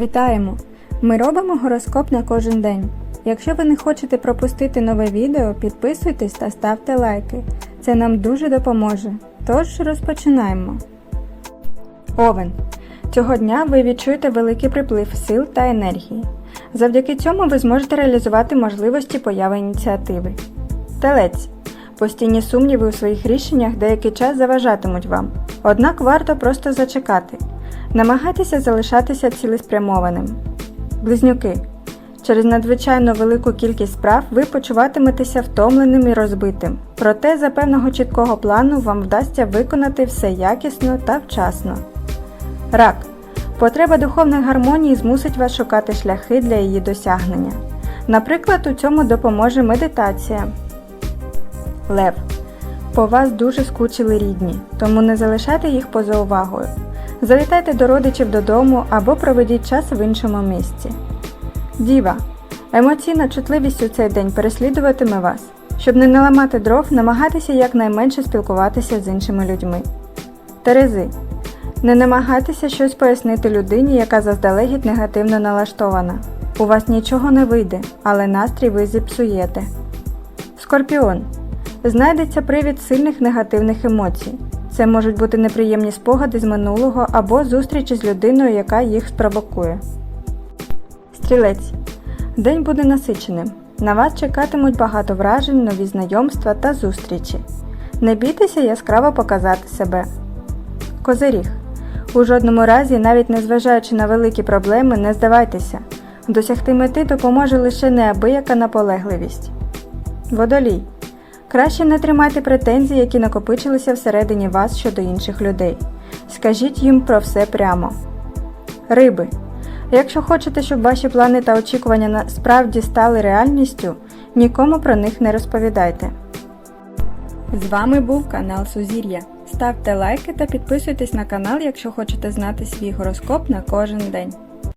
Вітаємо! Ми робимо гороскоп на кожен день. Якщо ви не хочете пропустити нове відео, підписуйтесь та ставте лайки. Це нам дуже допоможе. Тож розпочинаємо. Овен. Цього дня ви відчуєте великий приплив сил та енергії. Завдяки цьому ви зможете реалізувати можливості появи ініціативи. Телець. Постійні сумніви у своїх рішеннях деякий час заважатимуть вам. Однак варто просто зачекати. Намагайтеся залишатися цілеспрямованим. Близнюки. Через надзвичайно велику кількість справ ви почуватиметеся втомленим і розбитим. Проте за певного чіткого плану вам вдасться виконати все якісно та вчасно. Рак. Потреба духовної гармонії змусить вас шукати шляхи для її досягнення. Наприклад, у цьому допоможе медитація. Лев. По вас дуже скучили рідні, тому не залишайте їх поза увагою. Завітайте до родичів додому або проведіть час в іншому місці. Діва. Емоційна чутливість у цей день переслідуватиме вас. Щоб не наламати дров, намагайтеся якнайменше спілкуватися з іншими людьми. Терези. Не намагайтеся щось пояснити людині, яка заздалегідь негативно налаштована. У вас нічого не вийде, але настрій ви зіпсуєте. Скорпіон. Знайдеться привід сильних негативних емоцій. Це можуть бути неприємні спогади з минулого або зустрічі з людиною, яка їх спровокує. Стрілець. День буде насиченим. На вас чекатимуть багато вражень, нові знайомства та зустрічі. Не бійтеся яскраво показати себе. Козиріг. У жодному разі, навіть незважаючи на великі проблеми, не здавайтеся. Досягти мети допоможе лише неабияка наполегливість. Водолій. Краще не тримайте претензій, які накопичилися всередині вас щодо інших людей. Скажіть їм про все прямо. Риби. Якщо хочете, щоб ваші плани та очікування на- справді стали реальністю, нікому про них не розповідайте. З вами був канал Сузір'я. Ставте лайки та підписуйтесь на канал, якщо хочете знати свій гороскоп на кожен день.